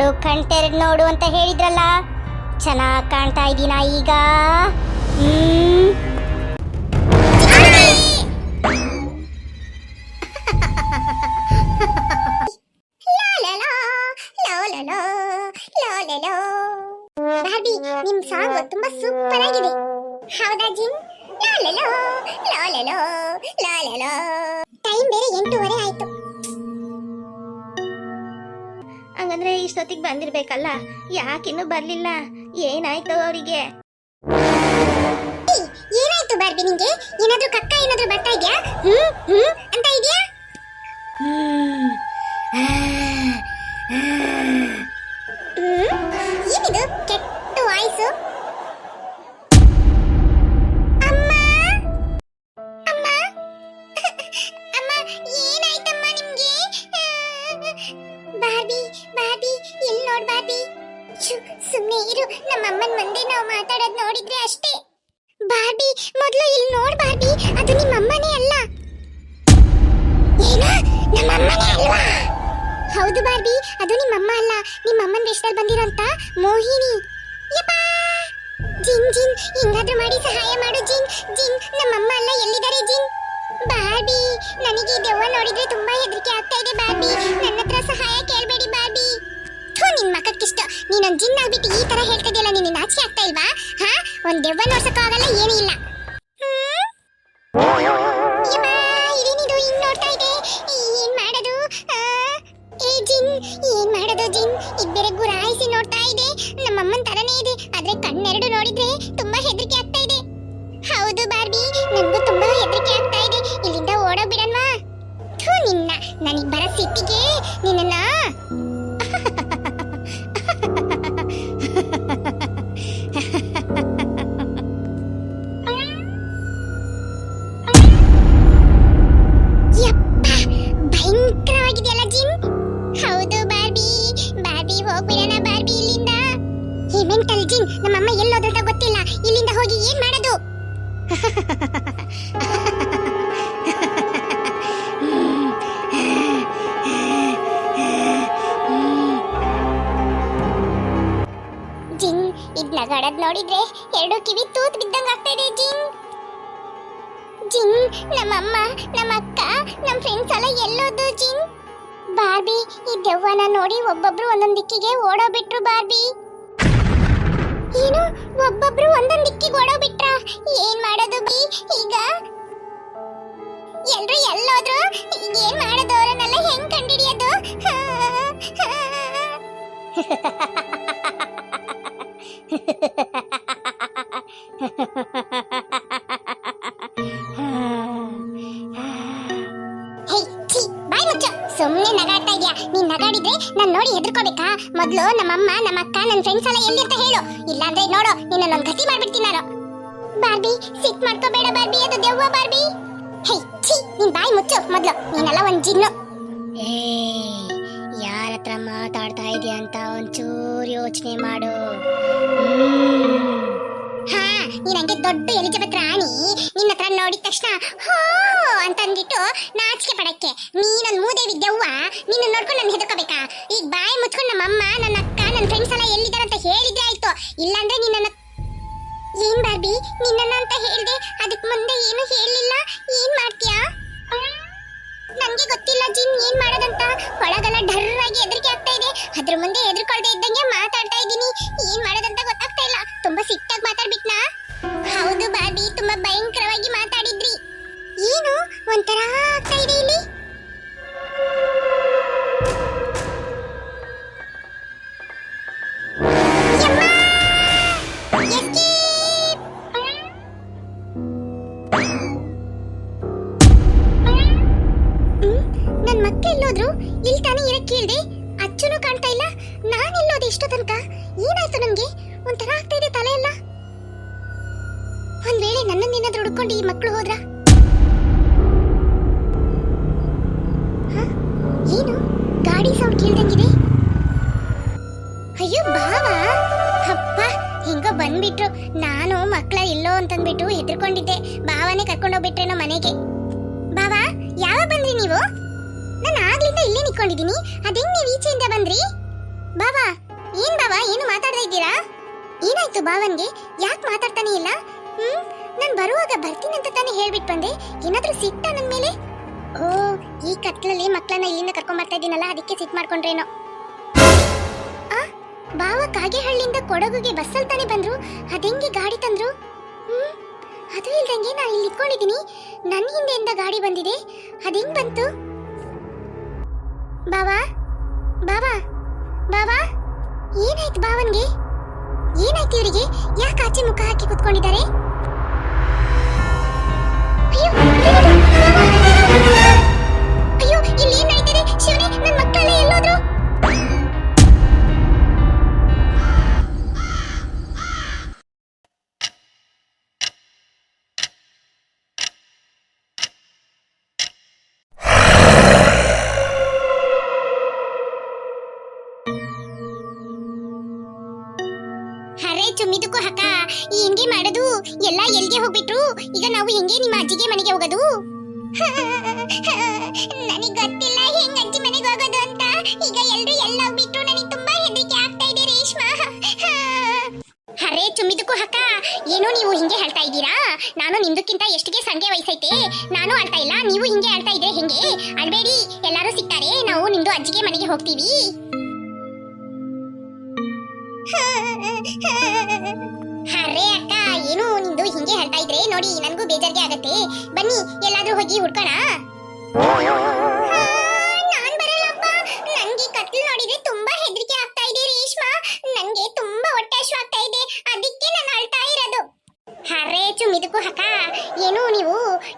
ನೋಡು ಕಣ್ತೆರಡ್ ನೋಡು ಅಂತ ಹೇಳಿದ್ರಲ್ಲ? ಚೆನ್ನಾಗಿ ಕಾಣ್ತಾ ಇದ್ದೀನ ಈಗ. ಬಾರ್ಬಿ ನಿಮ್ ಸಾಂಗ್ ತುಂಬಾ ಸೂಪರ್ ಆಗಿದೆ. ಹೌದಾ ಜಿನ್? ಲಾಲಾಲಾ, ಲಾಲಾಲಾ, ಲಾಲಾಲಾ. ಟೈಮ್ ಬೇರೆ ಎಂಟೂವರೆ ಆಯ್ತು. ಹಂಗಂದ್ರೆ ಇಷ್ಟೊತ್ತಿಗೆ ಬಂದಿರ್ಬೇಕಲ್ಲ? ಯಾಕಿನ್ನೂ ಬರ್ಲಿಲ್ಲ. ಏನಾಯ್ತು ಅವರಿಗೆ? ಏನಾಯ್ತು ಬಾರ್ಬಿ ನಿಂಗೆ? ಏನಾದ್ರೂ ಕಕ್ಕ, ಏನಾದ್ರೂ ಬರ್ತಾ ಇದ್ಯಾ? ಹ್ಮ್ ಹ್ಮ್, ಅಂತ ಇದೆಯಾ? ಏನಿದು ಕೆಟ್ಟ ವಾಯ್ಸು? ನೋಡಿದ್ರೆ ತುಂಬಾ ಹೆದರಿಕೆ ಆಗ್ತಾ ಇದೆ, ಬಾರ್ಬಿ. ನನ್ನ ಹತ್ರ ಸಹಾಯ ಕೇಳಬೇಡಿ, ಬಾರ್ಬಿ. ನಿನ್ನ ನಿನ್ ಮಕ್ಕಕ್ಕಿಷ್ಟ ನೀನು ಜಿನ್ ಆಗ್ಬಿಟ್ಟು ಈ ತರ ಹೇಳ್ತಿದ್ಯಲ್ಲ ನಿನ್ನ ನಾಚಿಕೆ ಆಗ್ತಾ ಇಲ್ವಾ? ಹಾ? ಒಂದ್ ದೆವ್ವ ನೋಡ್ಸಕ್ಕಾಗಲ್ಲ, ಏನೂ ಇಲ್ಲ. ನನಗ್ ಬರೋ ಸಿಟ್ಟಿಗೆ ನಿನ್ನ ನಗಾಡದ್ ನೋಡಿದ್ರೆ ಎರಡು ಕಿವಿ ತೂತ್ ಬಿದ್ದಂಗ ಆಗ್ತಾ ಇದೆ, ಜಿಂಗ್. ನಮ್ಮ ನಮ್ಮಮ್ಮ ನಮ್ಮ ಅಕ್ಕ ನಮ್ಮ ಫ್ರೆಂಡ್ಸ್ ಎಲ್ಲ ಎಲ್ಲೋದು ಜಿಂಗ್. ಬಾರ್ಬಿ, ಈ ದೆವ್ವನ ನೋಡಿ ಒಬ್ಬೊಬ್ರು ಒಂದೊಂದ್ ದಿಕ್ಕಿಗೆ ಓಡೋಬಿಟ್ರು ಬಾರ್ಬಿ. ಏನು? ಒಬ್ಬೊಬ್ರು ಒಂದೊಂದ್ ದಿಕ್ಕಿಗೆ ಓಡೋಬಿಟ್ರ ಏನ್ ಮಾಡೋದು, ಬಿ? ಈಗ? ಎಲ್ರು ಎಲ್ಲೋದ್ರು? ಏನ್ ಮಾಡೋದು? ಅವರನ್ನೆಲ್ಲ ಹೆಂಗ್ ಕಂಡಿಡಿಯೋದು? ಮೊದ್ಲು ನಮ್ಮಮ್ಮ ನಮ್ಮ ಅಕ್ಕ ನನ್ನ ಫ್ರೆಂಡ್ಸ್ ಎಲ್ಲ ಅಂತ ಹೇಳು. ಇಲ್ಲಾಂದ್ರೆ ನೋಡು, ನಿನ್ನ ಗತಿ ಮಾಡ್ಬಿಡ್ತೀನಿ ನಾನು. ಬಾರ್ಬಿ, ಸಿಟ್ ಮಾಡ್ಕೋಬೇಡ ಬಾರ್ಬಿ, ಅದು ದೆವ್ವ ಬಾರ್ಬಿ. ಹೇ, ಛೀ, ನಿನ್ ಬಾಯಿ ಮುಚ್ಚು, ಮೊದ್ಲು. ನೀನೆಲ್ಲ ಒಂದ್ ಜಿನ್ನು. ಯಾರ ಹತ್ರ ಮಾತಾಡ್ತಾ ಇದೆಯಾ ಅಂತ ಒಂಚೂರು ಯೋಚನೆ ನೀನ್ ಹಂಗೆ ದೊಡ್ಡ ಎಲಿಜಬೆತ್ ರಾಣಿ. ನಿನ್ನ ಹತ್ರ ನೋಡಿದ ತಕ್ಷಣ, ಹೋ ಅಂತ ಅಂದ್ಬಿಟ್ಟು ನಾಚಿಕೆ ಪಡಕ್ಕೆ. ನೀನೊಂದ್ ಮೂದೇವಿ ದೆವ್ವ ನಿನ್ನ ನೋಡ್ಕೊಂಡು ನಾನು ಹೆದರ್ಕೋಬೇಕಾ? ಈಗ ಬಾಯಿ ಮುಚ್ಕೊಂಡು ನಮ್ಮ ಅಮ್ಮ, ನನ್ನ ಅಕ್ಕ, ನನ್ನ ಫ್ರೆಂಡ್ಸ್ ಎಲ್ಲ ಎಲ್ಲಿದ್ದಾರೆ ಅಂತ ಹೇಳಿದ್ರೆ ಆಯ್ತು. ಇಲ್ಲಾಂದ್ರೆ ನಿನ್ನ ಏನ್ ಬಾರ್ಬಿ? ನಿನ್ನ ಅಂತ ಹೇಳ್ದೆ ಅದಕ್ಕೆ ಮುಂದೆ ಏನು ಹೇಳಿಲ್ಲ? ಏನ್ ಮಾಡ್ತೀಯಾ? ನನಗೆ ಗೊತ್ತಿಲ್ಲ ಜಿನ್, ಏನ್ ಮಾಡೋದಂತ. ಒಳಗೆಲ್ಲ ಡರ್ ಆಗಿ ಹೆದರಿಕೆ ಆಗ್ತಾ ಇದೆ. ಅದ್ರ ಮುಂದೆ ಹೆದರ್ಕೊಳ್ದೆ ಇದ್ದಂಗೆ ಮಾತಾಡ್ತಾ ಇದ್ದೀನಿ. ಏನ್ ಮಾಡೋದಂತ ಗೊತ್ತಾಗ್ತಾ ಇಲ್ಲ. ತುಂಬಾ ಸಿಟ್ಟಾಗಿ ಮಾತಾಡ್ಬಿಟ್ನಾ? ಹೌದು ಬಾಬಿ ತುಂಬಾ ಭಯಂಕರವಾಗಿ ಮಾತಾಡಿದ್ರಿ. ಏನು ಒಂಥರ ಬಂದ್ಬಿಟ್ರು ನಾನು ಮಕ್ಕಳ ಇಲ್ಲೋ ಅಂತಂದ್ಬಿಟ್ಟು ಹೆದರ್ಕೊಂಡಿದ್ದೆ. ಬಾವನೆ ಕರ್ಕೊಂಡೋಗ್ಬಿಟ್ರೇನೋ ಮನೆಗೆ. ಬಾವಾ ಯಾವಾಗ ಬಂದ್ರಿ ನೀವು? ನಾನು ಆಗ್ಲಿಂದ ಇಲ್ಲೇ ನಿಂತ್ಕೊಂಡಿದ್ದೀನಿ. ಅದೇನ್ ನೀವು ಈಚೆಯಿಂದ ಬಂದ್ರಿ? ಬಾಬಾ ಏನ್ ಬಾಬಾ ಏನು ಮಾತಾಡ್ತಾ ಇದ್ದೀರಾ? ಏನಾಯ್ತು ಬಾವನ್ಗೆ ಯಾಕೆ ಮಾತಾಡ್ತಾನೆ ಇಲ್ಲ? ಹ್ಮ್, ನಾನು ಬರುವಾಗ ಬರ್ತೀನಿ ಅಂತ ತಾನೇ ಹೇಳ್ಬಿಟ್ಟು ಬಂದೆ. ಏನಾದ್ರೂ ಸಿಟ್ಟ ನನ್ನ ಮೇಲೆ? ಓ, ಈ ಕತ್ಲಲ್ಲಿ ಮಕ್ಕಳನ್ನ ಇಲ್ಲಿಂದ ಕರ್ಕೊಂಡ್ಬರ್ತಾ ಇದ್ದೀನಲ್ಲ ಅದಕ್ಕೆ ಸಿಟ್ ಮಾಡ್ಕೊಂಡ್ರೇನೋ. ಬಾವ ಕಾಗೆಹಳ್ಳಿಯಿಂದ ಕೊಡಗುಗೆ ಬಸ್ಸಲ್ಲಿ ತಾನೆ ಬಂದ್ರು? ಅದೆಂಗೆ ಗಾಡಿ ತಂದ್ರು? ಅದು ಇಲ್ದಂಗೆ ನಾನು ಇಲ್ಲಿ ಇಟ್ಕೊಂಡಿದ್ದೀನಿ ನನ್ನ ಹಿಂದೆಯಿಂದ ಗಾಡಿ ಬಂದಿದೆ. ಅದೆಂಗ್ ಬಂತು? ಬಾವಾ ಬಾವಾ ಬಾವಾ, ಏನಾಯ್ತು ಬಾವನ್ಗೆ? ಏನಾಯ್ತು ಇವರಿಗೆ? ಯಾಕೆ ಆಚೆ ಮುಖ ಹಾಕಿ ಕುತ್ಕೊಂಡಿದ್ದಾರೆ? ಅಯ್ಯೋ ಇಲ್ಲಿ ಏನ್ ನಡೀತಿದೆ? ಶಿವನೇ ನನ್ನ ಮಕ್ಕಳೆಲ್ಲ ಎಲ್ಲೋದ್ರು? ಚುಮ್ಮಿದಕ್ಕೂ ಹಕ್ಕ ಹಿಂಗೆ ಮಾಡೋದು? ಎಲ್ಲ ಎಲ್ಲಿಗೆ ಹೋಗ್ಬಿಟ್ರು? ಈಗ ನಾವು ಹಿಂಗೆ ನಿಮ್ಮ ಅಜ್ಜಿಗೆ ಮನೆಗೆ ಹೋಗೋದು? ನನಗೆ ಗೊತ್ತಿಲ್ಲ ಹೆಂಗ್ ಅಜ್ಜಿ ಮನೆಗೆ ಹೋಗೋದು ಅಂತ. ಈಗ ಎಲ್ರು ಎಲ್ಲ ಹೋಗ್ಬಿಟ್ರು ನನಗೆ ತುಂಬಾ ಹೆದರಿಕೆ ಆಗ್ತಾ ಇದೆ ರೇಷ್ಮಾ. ಅರೆ ಚುಮ್ಮಿದಕ್ಕೂ ಹಕ್ಕ ಏನೋ ನೀವು ಹಿಂಗೆ ಹೇಳ್ತಾ ಇದ್ದೀರಾ? ನಾನು ನಿಮ್ದಕ್ಕಿಂತ ಎಷ್ಟಿಗೆ ಸಂಖ್ಯೆ ವಹಿಸೈತೆ ನಾನು ಅಳ್ತಾ ಇಲ್ಲ, ನೀವು ಹಿಂಗೆ ಹೇಳ್ತಾ ಇದ್ರೆ ಹೆಂಗೆ? ಅಳ್ಬೇಡಿ ಎಲ್ಲರೂ ಸಿಗ್ತಾರೆ. ನಾವು ನಿಮ್ದು ಅಜ್ಜಿಗೆ ಮನೆಗೆ ಹೋಗ್ತೀವಿ. ಏನು ನಿಂದು ಹಿಂಗೆ ಹೇಳ್ತಾ ಇದ್ರೆ ನೋಡಿ ನನಗೂ ಬೇಜಾರಿಗೆ ಆಗತ್ತೆ. ಬನ್ನಿ, ಎಲ್ಲಾದ್ರೂ ಹೋಗಿ ಹುಡ್ಕೋಣ? ನಾನ್ ಬರಲ್ಲಪ್ಪ. ನಂಗೆ ಕತ್ಲು ನೋಡಿದ್ರೆ ತುಂಬಾ ಹೆದರಿಕೆ ಆಗ್ತಾ ಇದೆ ರೇಷ್ಮಾ. ನಂಗೆ ತುಂಬಾ ಹೊಟ್ಟೆ ಹಶ್ವು ಆಗ್ತಾ ಇದೆ. ಅದಕ್ಕೆ ನಾನು ಅಳ್ತಾ ಇರೋದು. ಹರೇ ಚುಮ್ಮಿದಕ್ಕೂ ಹಕ. ಏನು ನೀವು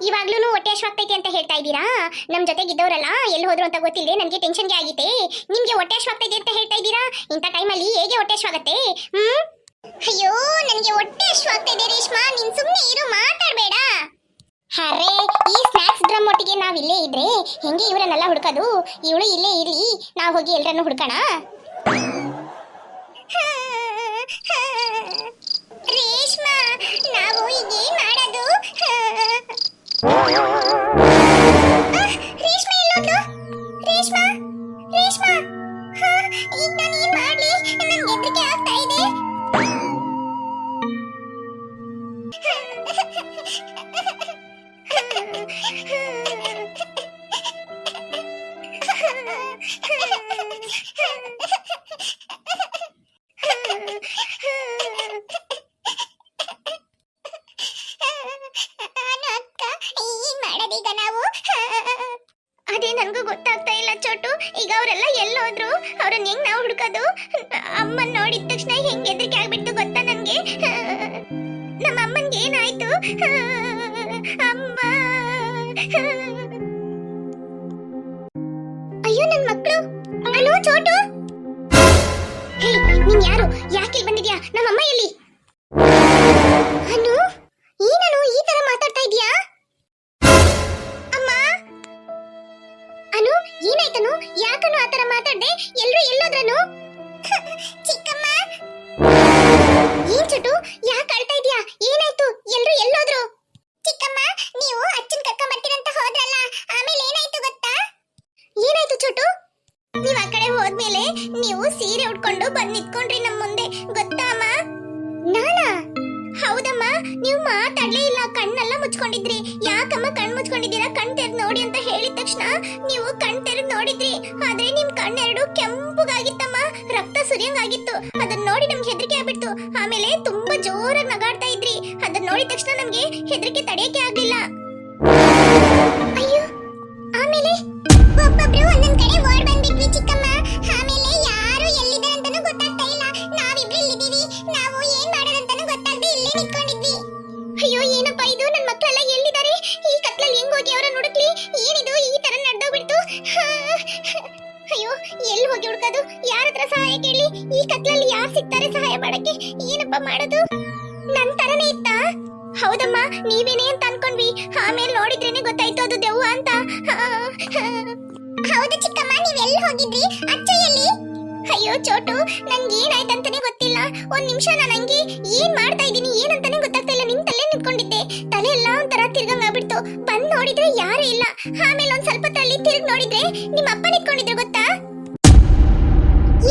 ಇವಾಗ್ಲೂ ಹೊಟ್ಟೆ ಹಶ್ವಾಗ್ತೈತೆ ಅಂತ ಹೇಳ್ತಾ ಇದ್ದೀರಾ? ನಮ್ ಜೊತೆಗಿದ್ದವರಲ್ಲ, ಎಲ್ಲಿ ಹೋದ್ರು ಅಂತ ಗೊತ್ತಿಲ್ಲದೆ ನನಗೆ ಟೆನ್ಷನ್ಗೆ ಆಗಿದೆ. ನಿಮ್ಗೆ ಹೊಟ್ಟೆ ಹಶ್ವಾಗ್ತೈತೆ ಅಂತ ಹೇಳ್ತಾ ಇದ್ದೀರಾ? ಇಂಥ ಟೈಮಲ್ಲಿ ಹೇಗೆ ಹೊಟ್ಟೆ ಹಶ್ವಾಗತ್ತೆ ಹ್ಮ್? ಅಯ್ಯೋ, ನನಗೆ ಹೊಟ್ಟೆ ಹಶ್ವಾಗ್ತಾ ಇದೆ ರೇಷ್ಮಾ. ನೀನ್ ಸುಮ್ಮನೆ ಇರು, ಮಾತಾಡಬೇಡ. ಹರೇ ಈ ಸ್ನಾಕ್ಸ್ ಡ್ರಮ್ ಒಟ್ಟಿಗೆ ನಾವ್ ಇಲ್ಲೇ ಇದ್ರೆ ಹೆಂಗೆ ಇವರನ್ನೆಲ್ಲ ಹುಡ್ಕೋದು? ಇವಳು ಇಲ್ಲೇ ಇರ್ಲಿ, ನಾವು ಹೋಗಿ ಎಲ್ಲರನ್ನು ಹುಡ್ಕೋಣ. ರೇಷ್ಮಾ, ನಾವು ಈಗ ಏನ್ ಮಾಡೋದು? ನನಗೂ ಗೊತ್ತಾಗ್ತಾ ಇಲ್ಲ ಚೋಟು. ಈಗ ಅವರೆಲ್ಲ ಎಲ್ಲೋದ್ರು. ಅವ್ರನ್ನ ಹೆಂಗ್ ನಾವು ಹುಡ್ಕೋದು? ಅಮ್ಮನ್ ನೋಡಿದ ತಕ್ಷಣ ಹೆಂಗ್ ಹೆದರಿಕೆ ಆಗ್ಬಿಡ್ತು ಗೊತ್ತಾ ನನ್ಗೆ? ನಮ್ಮ ಅಮ್ಮನ್ಗೆ ಏನಾಯ್ತು? ಅಮ್ಮ. ಅಯ್ಯೋ, ನನ್ ಮಕ್ಕಳು ಅಲೋ, ಚೋಟು. ಹೇ ನೀನ್ ಯಾರು? ಯಾಕೆ ಬಂದಿದ್ಯಾ? ನಮ್ಮಮ್ಮ ಎಲ್ಲಿ? ಅನು ಏನನು ಈ ತರ ಮಾತಾಡ್ತಾ ಇದೀಯಾ ಏನಾಯ್ತನು ಯಾಕನು ಆತರ ತರ ಮಾತಾಡ್ದೆ? ನೋಡಿ ನಮ್ಗೆ ಹೆದರಿಕೆ ಆಗ್ಬಿಡ್ತು. ಆಮೇಲೆ ತುಂಬಾ ಜೋರಾಗಿ ನಗಾಡ್ತಾ ಇದ್ರಿ. ಅದನ್ನ ನೋಡಿದ ತಕ್ಷಣ ನಮ್ಗೆ ಹೆದರಿಕೆ ತಡೆಯಕ್ಕೆ ಆಗ್ಲಿಲ್ಲ. ಅಯ್ಯೋ, ಆಮೇಲೆ? ಒಬ್ಬೊಬ್ರು ಒಂದೊಂದ್ ಕಡೆ ಓಡ್ ಬಂದ್ಬಿಟ್ವಿ ಚಿಕ್ಕಮ್ಮ. ಆಮೇಲೆ ಯಾರು ಎಲ್ಲಿದ್ದಾರೆ ಅಂತಾನೂ ಗೊತ್ತಾಗ್ತಾ ಇಲ್ಲ. ನಾವಿಬ್ರು ಇಲ್ಲಿದ್ದೀವಿ. ನಾವು ಏನ್ ಮಾಡೋದಂತಾನೂ ಗೊತ್ತಾಗ್ದೆ ಇಲ್ಲೇ ನಿಂತ್ಕೊಂಡಿದ್ವಿ. ಅಯ್ಯೋ, ಏನಪ್ಪ ಇದು? ನಮ್ಮ ಮಕ್ಕಳೆಲ್ಲ ಎಲ್ಲಿದ್ದಾರೆ? ಈ ಕತ್ಲಲ್ಲಿ ಹೆಂಗ್ ಹೋಗಿ ಅವರನ್ನ ಹುಡುಕ್ಲಿ? ಏನಿದು? ಈ ತರ ನಡೆದೋಗ್ಬಿಡ್ತು. ಅಯ್ಯೋ ಎಲ್ಲಿ ಹೋಗಿ ಹುಡ್ಕೋದು? ಯಾರ ಹತ್ರ ಸಹಾಯ ಕೇಳಿ? ಈ ಕತ್ಲಲ್ಲಿ ಯಾರು ಸಿಗ್ತಾರೆ ಸಹಾಯ ಮಾಡಕ್ಕೆ? ಏನಪ್ಪ ಮಾಡೋದು? ನನ್ ತರನೇ ಇತ್ತಾ? ಹೌದಮ್ಮ, ನೀವೇನೇ ಅಂತ ಅನ್ಕೊಂಡ್ವಿ. ಆಮೇಲೆ ನೋಡಿದ್ರೇನೆ ಗೊತ್ತಾಯ್ತು ಅದು ದೆವ್ವ ಅಂತ. ಹೌದು ಚಿಕ್ಕಮ್ಮ, ನೀವೆಲ್ಲಿ ಹೋಗಿದ್ರಿ? ಅಚ್ಚ ಎಲ್ಲಿ ಅಯ್ಯೋ ಚೋಟು ನಂಗೆ ಏನಾಯ್ತು ಅಂತಾನೆ ಗೊತ್ತಿಲ್ಲ. ಒಂದ್ ನಿಮಿಷ ನಾನು ಹಂಗೆ ಏನ್ ಮಾಡ್ತಾ ಇದ್ದೀನಿ, ಏನಂತಾನೆ ಗೊತ್ತಾಗ್ತಾ ಇಲ್ಲ. ನಿಮ್ ತಲೆ ನಿಂತ್ಕೊಂಡಿದ್ದೆ. ತಲೆ ಎಲ್ಲ ಒಂಥರ ತಿರ್ಗಂಗ್ ಆಗ್ಬಿಡ್ತು. ಬಂದ್ ನೋಡಿದ್ರೆ ಯಾರು ಇಲ್ಲ. ಆಮೇಲೆ ಒಂದ್ ಸ್ವಲ್ಪ ತಲ್ಲಿ ತಿರ್ಗ್ ನೋಡಿದ್ರೆ ನಿಮ್ಮ ಅಪ್ಪ ನಿಂತ್ಕೊಂಡಿದ್ರು, ಗೊತ್ತಾ?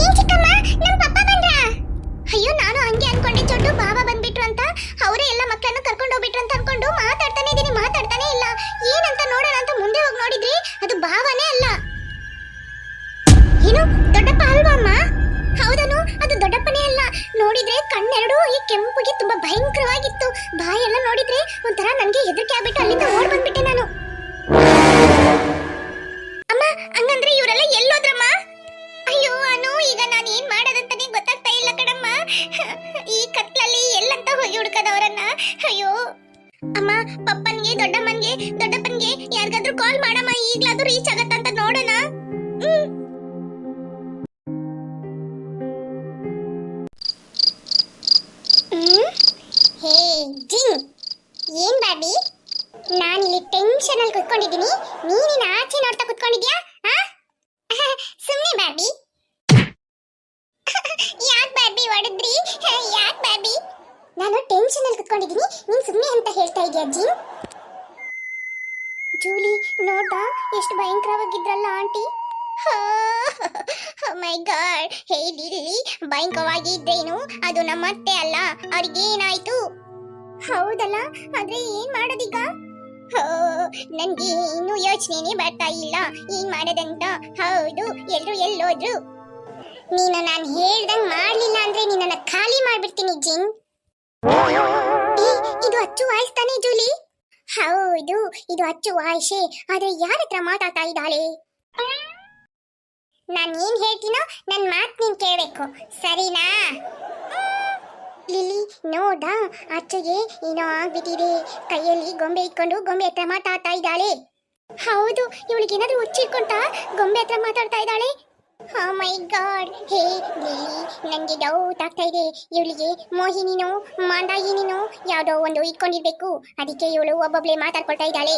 ಏನ್ ಪಪ್ಪ ಅಯ್ಯೋ, ನಾನು ಹಂಗೆ ಅನ್ಕೊಂಡೆ ಚೋಟು. ಬಾಬಾ ಬಂದ್ಬಿಟ್ರು ಅಂತ. ಅವರೇ ಎಲ್ಲ ಮಕ್ಕಳನ್ನು ಕರ್ಕೊಂಡು ಹೋಗ್ಬಿಟ್ರು ಅಂತ ಅನ್ಕೊಂಡು ಮಾತಾಡ ನೋಡಿದ್ರೆ ಕಣ್ಣೆರಡು ಈ ಕೆಂಪುಗೆ ತುಂಬಾ ಭಯಂಕರವಾಗಿತ್ತು. ಬಾಯೆಲ್ಲ ನೋಡಿದ್ರೆ ಒಂಥರ ನನಗೆ ಹೆದರಿಕೆ ಆಗ್ಬಿಟ್ಟು ಅಲ್ಲಿಂದ ಓಡ್ ಬಂದ್ಬಿಟ್ಟೆ ನಾನು. ಅಮ್ಮ, ಹಂಗಂದ್ರೆ ಇವರೆಲ್ಲ ಎಲ್ಲೋದ್ರಮ್ಮ ಅಯ್ಯೋ, ಅನು, ಈಗ ನಾನು ಏನ್ ಮಾಡೋದಂತಾನೆ ಗೊತ್ತಾಗ್ತಾ ಇಲ್ಲ ಕಣಮ್ಮ. ಈ ಕತ್ಲಲ್ಲಿ ಎಲ್ಲಂತ ಹೋಗಿ ಹುಡ್ಕದವರನ್ನ. ಅಯ್ಯೋ. ಅಮ್ಮ, ಪಪ್ಪನ್ಗೆ, ದೊಡ್ಡಮ್ಮನ್ಗೆ, ದೊಡ್ಡಪ್ಪನ್ಗೆ ಯಾರಿಗಾದ್ರೂ ಕಾಲ್ ಮಾಡಮ್ಮ, ಈಗ್ಲಾದ್ರೂ ರೀಚ್ ಆಗತ್ತಂತ ನೋಡೋಣ. ಹ್ಮ್. ಬಾಬಿ ನಾನು ಇಲ್ಲಿ ಟೆನ್ಷನ್ ಅಲ್ಲಿ ಕುತ್ಕೊಂಡಿದ್ದೀನಿ. ನೀನಿನ ಆಚೆ ನೋಡ್ತಾ ಕುತ್ಕೊಂಡಿದ್ಯಾ? ಸುಮ್ಮನೆ ಬಾಬಿ ಯಾಕ್ ಬಾಬಿ ಹೊಡೆದ್ರಿ? ಯಾಕೆ ಬಾಬಿ ನಾನು ಟೆನ್ಷನ್ ಅಲ್ಲಿ ಕುತ್ಕೊಂಡಿದ್ದೀನಿ. ನೀನ್ ಸುಮ್ಮನೆ ಅಂತ ಹೇಳ್ತಾ ಇದೀಯ, ಅಜ್ಜಿ? ಜೂಲಿ ನೋಡ ಎಷ್ಟು ಭಯಂಕರವಾಗಿದ್ರಲ್ಲ, ಆಂಟಿ. ಮೈ ಗಾಡ್ ಹೇ ಭಯಂಕರವಾಗಿದ್ರೇನು ಭಯಂಕರವಾಗಿ ಇದ್ರೇನು ಅದು ನಮ್ಮ ಅತ್ತೆ ಅಲ್ಲ. ಅವ್ರಿಗೆ ಏನಾಯ್ತು ಹೌದಲ್ಲ? ಆದ್ರೆ ಏನ್ ಮಾಡೋದೀಗ? ನನ್ಗೆ ಇನ್ನೂ ಯೋಚನೆನೇ ಬರ್ತಾ ಇಲ್ಲ. ಏನ್ ಮಾಡೋದಂತ? ಹೌದು, ಎಲ್ರು ಎಲ್ಲೋದ್ರು. ನೀನು ನಾನು ಹೇಳ್ದಂಗ್ ಮಾಡ್ಲಿಲ್ಲ ಅಂದ್ರೆ ನಿನ್ನನ್ನ ಖಾಲಿ ಮಾಡ್ಬಿಡ್ತೀನಿ, ಜಿನ್. ಇದು ಅಚ್ಚು ವಾಯ್ಸ್ ತಾನೇ, ಜೂಲಿ? ಹೌದು, ಇದು ಅಚ್ಚು ವಾಯ್ಸೆ. ಆದ್ರೆ ಯಾರ ಹತ್ರ ಮಾತಾಡ್ತಾ ಇದ್ದಾಳೆ? ನಾನ್ ಏನ್ ಹೇಳ್ತೀನೋ ನನ್ನ ಮಾತು ನೀನ್ ಕೇಳಬೇಕು. ಸರಿನಾ? ನೋಡ ಅಚ್ಚಗೆ ಏನೋ ಆಗ್ಬಿಟ್ಟಿದೆ. ಕೈಯಲ್ಲಿ ಗೊಂಬೆ ಇಟ್ಕೊಂಡು ಗೊಂಬೆ ಹತ್ರ ಮಾತಾಡ್ತಾ ಇದ್ದಾಳೆ. ಹೌದು, ಇವಳಿಗೆ ಏನಾದ್ರೂ ಹುಚ್ಚಿಟ್ಕೊಂತ ಗೊಂಬೆ ಹತ್ರ ಮಾತಾಡ್ತಾ ಇದ್ದಾಳೆ. ಮೈ ಗಾಡ್ ಹೇ ಲಿಲಿ ನಂಗೆ ಡೌಟ್ ಆಗ್ತಾ ಇದೆ. ಇವಳಿಗೆ ಮೋಹಿನಿನೋ, ಮಾಂದಾಯಿನಿನೋ ಯಾವುದೋ ಒಂದು ಇಟ್ಕೊಂಡಿರ್ಬೇಕು. ಅದಕ್ಕೆ ಇವಳು ಒಬ್ಬೊಬ್ಳೆ ಮಾತಾಡ್ಕೊಳ್ತಾ ಇದ್ದಾಳೆ.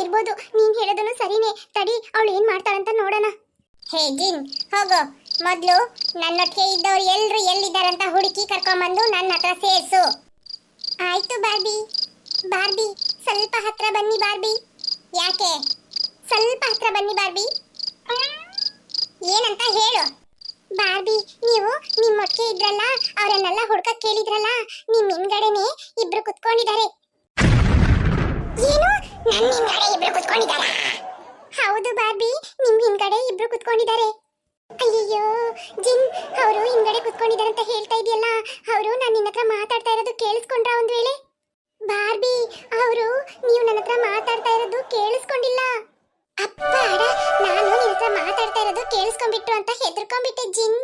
ಇರ್ಬೋದು, ನೀನ್ ಹೇಳೋದನ್ನು ಸರಿನೇ. ತಡಿ, ಅವಳು ಏನ್ ಮಾಡ್ತಾಳಂತ ನೋಡೋಣ. ಹೇ, ಜಿನ್, ಹೋಗು. ಮೊದ್ಲು ನನ್ನೊಟ್ಟಿಗೆ ಇದ್ದವ್ರು ಎಲ್ಲಿದ್ದಾರೆ ಎಲ್ಲಿದ್ದಾರಂತ ಹುಡುಕಿ ಕರ್ಕೊಂಬಂದು ನನ್ನ ಹತ್ರ ಸೇರಿಸು. ಆಯ್ತು ಬಾರ್ಬಿ. ಬಾರ್ಬಿ, ಸ್ವಲ್ಪ ಹತ್ರ ಬನ್ನಿ ಬಾರ್ಬಿ. ಯಾಕೆ? ಸ್ವಲ್ಪ ಹತ್ರ ಬನ್ನಿ ಬಾರ್ಬಿ. ಏನಂತ ಹೇಳು. ಬಾರ್ಬಿ, ನೀವು ನಿಮ್ಮೊಟ್ಟಿಗೆ ಇದ್ರಲ್ಲ, ಅವರನ್ನೆಲ್ಲ ಹುಡ್ಕ ಕೇಳಿದ್ರಲ್ಲ ನಿಮ್ಮ ಹಿಂದ್ಗಡೆನೆ ಇಬ್ರು ಕುತ್ಕೊಂಡಿದ್ದಾರೆ. ಏನು? ನನ್ನ ಹಿಂದ್ಗಡೆ ಇಬ್ರು ಕುತ್ಕೊಂಡಿದ್ದಾರೆ? ಹೌದು ಬಾರ್ಬಿ ನಿಮ್ಮ ಹಿಂದ್ಗಡೆ ಇಬ್ರು ಕುತ್ಕೊಂಡಿದ್ದಾರೆ. ಅಯ್ಯಯ್ಯೋ, ಜಿನ್, ಅವರು ಹಿಂಗಡೆ ಕುತ್ಕೊಂಡಿದ್ದಾರೆ ಅಂತ ಹೇಳ್ತಾ ಇದೆಯಲ್ಲ, ಅವರು ನಾನು ನಿನ್ನ ಹತ್ರ ಮಾತಾಡ್ತಾ ಇರೋದು ಕೇಳಿಸ್ಕೊಂಡ್ರ ಒಂದ್ ವೇಳೆ? ಬಾರ್ಬಿ, ಅವರು ನೀವು ನನ್ನ ಹತ್ರ ಮಾತಾಡ್ತಾ ಇರೋದು ಕೇಳಿಸ್ಕೊಂಡಿಲ್ಲ. ಅಪ್ಪಾಡ ನಾನು ನಿನ್ನ ಹತ್ರ ಮಾತಾಡ್ತಾ ಇರೋದು ಕೇಳಿಸ್ಕೊಂಡ್ಬಿಟ್ಟು ಅಂತ ಹೆದರ್ಕೊಂಡ್ಬಿಟ್ಟೆ ಜಿನ್.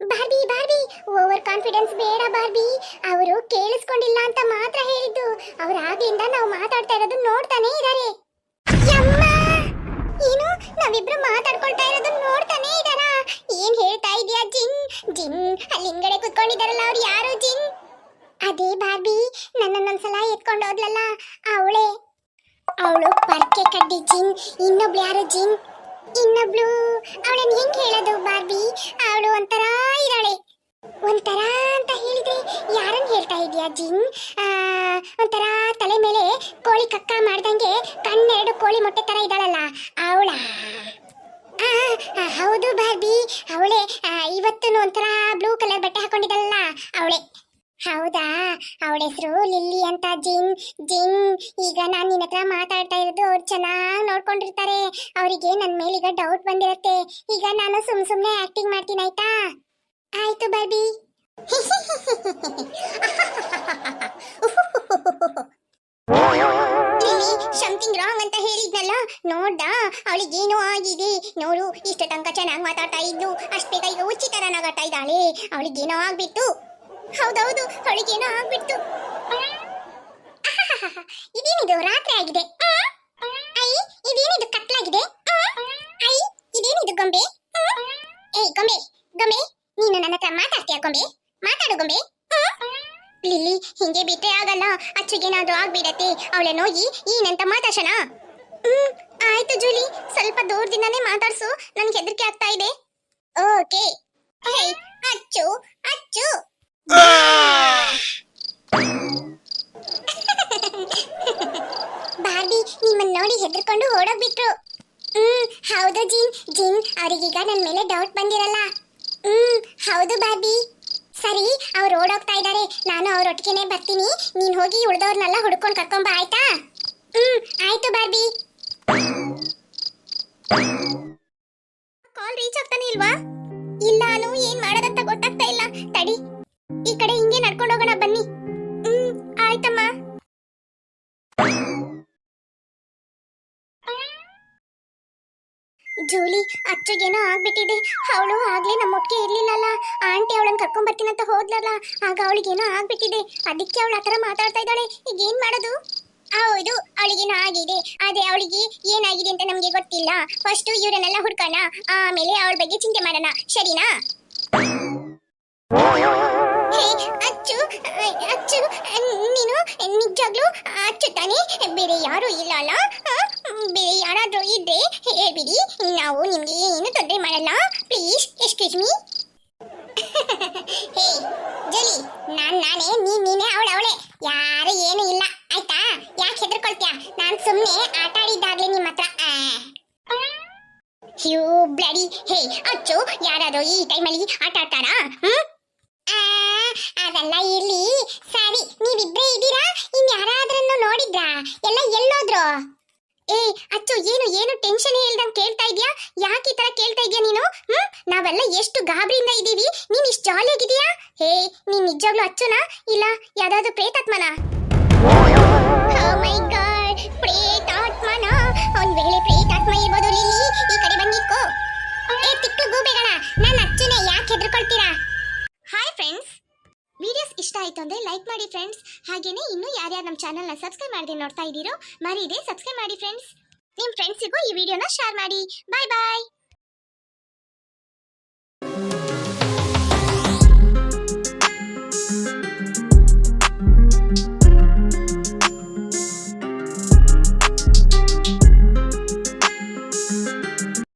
ಬಾರ್ಬಿ ಬಾರ್ಬಿ ಓವರ್ ಕಾನ್ಫಿಡೆನ್ಸ್ ಬೇಡ ಬಾರ್ಬಿ, ಅವರು ಕೇಳಿಸ್ಕೊಂಡಿಲ್ಲ ಅಂತ ಮಾತ್ರ ಹೇಳಿದ್ದು. ಅವ್ರ ಆಗ್ಲಿಂದ ನಾವು ಮಾತಾಡ್ತಾ ಇರೋದು ನೋಡ್ತಾನೆ ಇದ್ದಾರೆ ಯಮ್ಮ! ನಾವಿಬ್ರು ಮಾತಾಡ್ಕೊಳ್ತಾ ಇರೋದು ನೋಡ್ತಾನೆ ಇದಾರಾ ಏನ್ ಹೇಳ್ತಾ ಇದೀಯಾ ಜಿನ್? ಜಿನ್, ಅಲ್ಲಿ ಹಿಂಗಡೆ ಕುತ್ಕೊಂಡಿದಾರಲ್ಲ ಅವ್ರು ಯಾರು ಜಿನ್? ಅದೇ ಬಾರ್ಬಿ ನನ್ನನ್ನೊಂದ್ಸಲ ಎತ್ಕೊಂಡು ಹೋದ್ಲಲ್ಲ, ಅವಳೆ. ಅವಳು ಪರ್ಕೆ ಕಡ್ಡಿ ಜಿನ್, ಇನ್ನೊಬ್ಳು ಯಾರು ಜಿನ್? ಇನ್ನೊಬ್ಳು, ಅವಳನ್ನ ಹೆಂಗ್ ಹೇಳೋದು ಬಾರ್ಬಿ? ಅವಳು ಒಂಥರ ಇದ್ದಾಳೆ. ಒಂಥರ ಅಂತ ಹೇಳಿದ್ರೆ ಯಾರನ್ನು ಹೇಳ್ತಾ ಇದೀಯಾ ಜಿನ್? ಒಂಥರ ತಲೆ ಮೇಲೆ ಕೋಳಿ ಕಕ್ಕ ಮಾಡ್ದಂಗೆ ಕಣ್ಣೆರಡು ಕೋಳಿ ಮೊಟ್ಟೆ ತರ ಇದ್ದಾಳಲ್ಲ, ಅವಳ. ಹೌದು ಬಾರ್ಬಿ, ಅವಳೆ ಇವತ್ತು ಒಂಥರ ಬ್ಲೂ ಕಲರ್ ಬಟ್ಟೆ ಹಾಕೊಂಡಿದ್ದಲ್ಲ ಅವಳೆ. ಹೌದಾ? ಅವಳ ಹೆಸರು ಲಿಲ್ಲಿ ಅಂತ ಜಿನ್. ಜಿನ್, ಈಗ ನಾನು ನಿನ್ನ ಹತ್ರ ಮಾತಾಡ್ತಾ ಇರೋದು ಅವ್ರು ಚೆನ್ನಾಗಿ ನೋಡ್ಕೊಂಡಿರ್ತಾರೆ. ಅವರಿಗೆ ನನ್ನ ಮೇಲೆ ಈಗ ಡೌಟ್ ಬಂದಿರತ್ತೆ. ಈಗ ನಾನು ಸುಮ್ ಸುಮ್ಮನೆ ಆಕ್ಟಿಂಗ್ ಮಾಡ್ತೀನಿ, ಆಯ್ತಾ? ಆಯ್ತು, ಬಾಬಿ. ಸಮಥಿಂಗ್ ರಾಂಗ್ ಅಂತ ಹೇಳಿದ್ನಲ್ಲ? ನೋಡ್ದ? ಅವಳಿಗೇನೋ ಆಗಿದೆ. ನೋಡು, ಇಷ್ಟು ತನಕ ಚೆನ್ನಾಗಿ ಮಾತಾಡ್ತಾ ಇದ್ದು ಅಷ್ಟು ಬೇಗ ಈಗ ನಗಾಡ್ತಾ ಇದ್ದಾಳೆ. ಅವಳಿಗೇನೋ ಆಗ್ಬಿಟ್ಟು. ಹೌದೌದು ಅವಳಿಗೇನೋ ಆಗ್ಬಿಟ್ಟು ಇದೇನಿದು? ರಾತ್ರಿ ಆಗಿದೆ. ಐ, ಇದೇನಿದು? ಕತ್ಲಾಗಿದೆ. ಐ, ಇದೇನಿದು? ಗೊಂಬೆ? ಏಯ್, ಗೊಂಬೆ ಗೊಂಬೆ. ನೀನು ನನ್ನ ಹತ್ರ ಮಾತಾಡ್ತೀಯ ಗೊಂಬೆ? ಮಾತಾಡು ಗೊಂಬೆ. ಲಿಲ್ಲಿ, ಹಿಂಗೆ ಬಿಟ್ರೆ ಆಗಲ್ಲ. ಅಚ್ಚುಗೇನಾದ್ರೂ ಆಗ್ಬಿಡತ್ತೆ. ಅವಳನ್ನ ಹೋಗಿ ಏನಂತ ಮಾತಾಡ್ಸೋಣ. ಹ್ಮ್, ಆಯ್ತು ಜೂಲಿ. ಸ್ವಲ್ಪ ದೂರದಿಂದಾನೇ ಮಾತಾಡ್ಸು. ನನ್ಗೆ ಹೆದರಿಕೆ ಆಗ್ತಾ ಇದೆ. ಓಕೆ. ಹೇ, ಅಚ್ಚು ಅಚ್ಚು. ಬಾರ್ಬಿ ನಿಮ್ಮನ್ನ ನೋಡಿ ಹೆದರ್ಕೊಂಡು ಓಡೋಗ್ಬಿಟ್ರು. ಹ್ಮ್, ಹೌದು ಜಿನ್. ಜಿನ್, ಅವರಿಗೀಗ ನನ್ನ ಮೇಲೆ ಡೌಟ್ ಬಂದಿರಲ್ಲ. ಹ್ಮ್, ಹೌದು ಬಾಬಿ. ಸರಿ, ಅವ್ರು ಓಡೋಗ್ತಾ ಇದ್ದಾರೆ ನಾನು ಅವ್ರ ಒಟ್ಟಿಗೆನೆ ಬರ್ತೀನಿ. ನೀನ್ ಹೋಗಿ ಉಳ್ದವ್ರನ್ನೆಲ್ಲ ಹುಡ್ಕೊಂಡು ಕರ್ಕೊಂಬ ಆಯ್ತಾ? ಹ್ಮ್, ಆಯ್ತು ಬಾಬಿ. ಕಾಲ್ ರೀಚ್ ಆಗ್ತಾನೆ ಇಲ್ವಾ? ಇಲ್ಲ, ನಾನು ಏನ್ ಮಾಡೋದಂತ ಗೊತ್ತಾಗ್ತಾ ಇಲ್ಲ. ತಡಿ, ಈ ಕಡೆ ಹಿಂಗೆ ನಡ್ಕೊಂಡು ಹೋಗೋಣ, ಬನ್ನಿ. ಹ್ಮ್, ಆಯ್ತಮ್ಮ. ಜೂಲಿ ಅಚ್ಚಗೇನೋ ಆಗ್ಬಿಟ್ಟಿದೆ. ಅವಳು ಆಗ್ಲೇ ನಮ್ಮ ಒಟ್ಟಿಗೆ ಇರ್ಲಿಲ್ಲಲ್ಲ. ಆಂಟಿ ಅವಳನ್ನ ಕರ್ಕೊಂಡ್ ಬರ್ತೀನಂತ ಹೋದ್ಲಲ್ಲ. ಆಗ ಅವಳಿಗೇನೋ ಆಗ್ಬಿಟ್ಟಿದೆ. ಅದಕ್ಕೆ ಅವಳು ಆತರ ಮಾತಾಡ್ತಾ ಇದ್ದಾಳೆ. ಈಗ ಏನ್ ಮಾಡೋದು? ಹೌದು, ಅವಳಿಗೇನೋ ಆಗಿದೆ. ಆದ್ರೆ ಅವಳಿಗೆ ಏನಾಗಿದೆ ಅಂತ ನಮ್ಗೆ ಗೊತ್ತಿಲ್ಲ. ಫಸ್ಟ್ ಇವರನ್ನೆಲ್ಲ ಹುಡ್ಕೋಣ. ಆಮೇಲೆ ಅವಳ ಬಗ್ಗೆ ಚಿಂತೆ ಮಾಡೋಣ. ಸರಿನಾ? ಅಚ್ಚು ಅಚ್ಚು ನೀನು ನಿಜಾಗ್ಲೂ ಅಚ್ಚು ತಾನೇ. ಬೇರೆ ಯಾರು ಇಲ್ಲ ಅಲ್ಲ? ಬೇರೆ ಯಾರಾದರೂ ಇದ್ರೆ ಹೇಳ್ಬಿಡಿ. ನಾವು ನಿಮ್ಗೆ ಏನು ತೊಂದರೆ ಮಾಡಲ್ಲ. Please excuse me hey Jali. ನಾನು ನಾನೇ ನೀನ್ ನೀನೇ ಅವಳ ಅವಳೆ. ಯಾರು ಏನು ಇಲ್ಲ. ಆಯ್ತಾ? ಯಾಕೆ ಹೆದರ್ಕೊಳ್ತೀಯ? ನಾನು ಸುಮ್ಮನೆ ಆಟ ಆಡಿದ್ದಾಗ್ಲೇ ನಿಮ್ಮ ಹತ್ರ. You bloody. ಹೇ ಅಚ್ಚು ಯಾರಾದರೂ ಈ ಟೈಮಲ್ಲಿ ಆಟ ಆಡ್ತಾರಾ? ಆ, ಅದೆಲ್ಲ ಇರ್ಲಿ. ಸರಿ, ನೀವಿಬ್ರೇ ಇದ್ದೀರಾ? ಇನ್ ಯಾರಾದ್ರನ್ನು ನೋಡಿದ್ರಾ? ಎಲ್ಲ ಎಲ್ಲೋದ್ರು? ಏ ಅಚ್ಚು, ಏನು ಏನು ಟೆನ್ಷನ್ ಇಲ್ದಂಗ್ ಕೇಳ್ತಾ ಇದ್ಯಾ? ಯಾಕೆ ಈ ತರ ಕೇಳ್ತಾ ಇದ್ಯಾ ನೀನು? ಹ್ಮ್? ನಾವೆಲ್ಲ ಎಷ್ಟು ಗಾಬರಿಯಿಂದ ಇದೀವಿ ನೀನ್ ಇಷ್ಟು ಜಾಲಿಯಾಗಿದೀಯಾ ಹೇ ನೀನ್ ನಿಜವಾಗ್ಲೂ ಅಚ್ಚುನಾ? ಇಲ್ಲ, ಯಾವ್ದಾದ್ರು ಪ್ರೇತಾತ್ಮನ ಮೈ ಗಾಡ್ ಪ್ರೇತಾತ್ಮನ ಒಂದ್ ವೇಳೆ ಪ್ರೇತಾತ್ಮ ಇರ್ಬೋದು ಲಿಲಿ ಈ ಕಡೆ ನಿಂತ್ಕೋ ಏ ತಿಕ್ಕು ಗೂಬೆಗಳ? ನಾನು ಅಚ್ಚುನೆ, ಯಾಕೆ ಹೆದರ್ಕೊಳ್ತೀರಾ? ಇಷ್ಟ ಆಯಿತು ಅಂದರೆ ಲೈಕ್ ಮಾಡಿ ಫ್ರೆಂಡ್ಸ್ ಹಾಗೆಯೇ ಇನ್ನೂ ಯಾರ್ಯಾರು ನಮ್ಮ ಚಾನಲ್ನ ಸಬ್ಸ್ಕ್ರೈಬ್ ಮಾಡದೆ ನೋಡ್ತಾ ಇದ್ದೀರೋ, ಮರೀದೆ ಸಬ್ಸ್ಕ್ರೈಬ್ ಮಾಡಿ ಫ್ರೆಂಡ್ಸ್ ನಿಮ್ಮ ಫ್ರೆಂಡ್ಸಿಗೂ ಈ ವಿಡಿಯೋನ ಶೇರ್ ಮಾಡಿ. ಬಾಯ್ ಬಾಯ್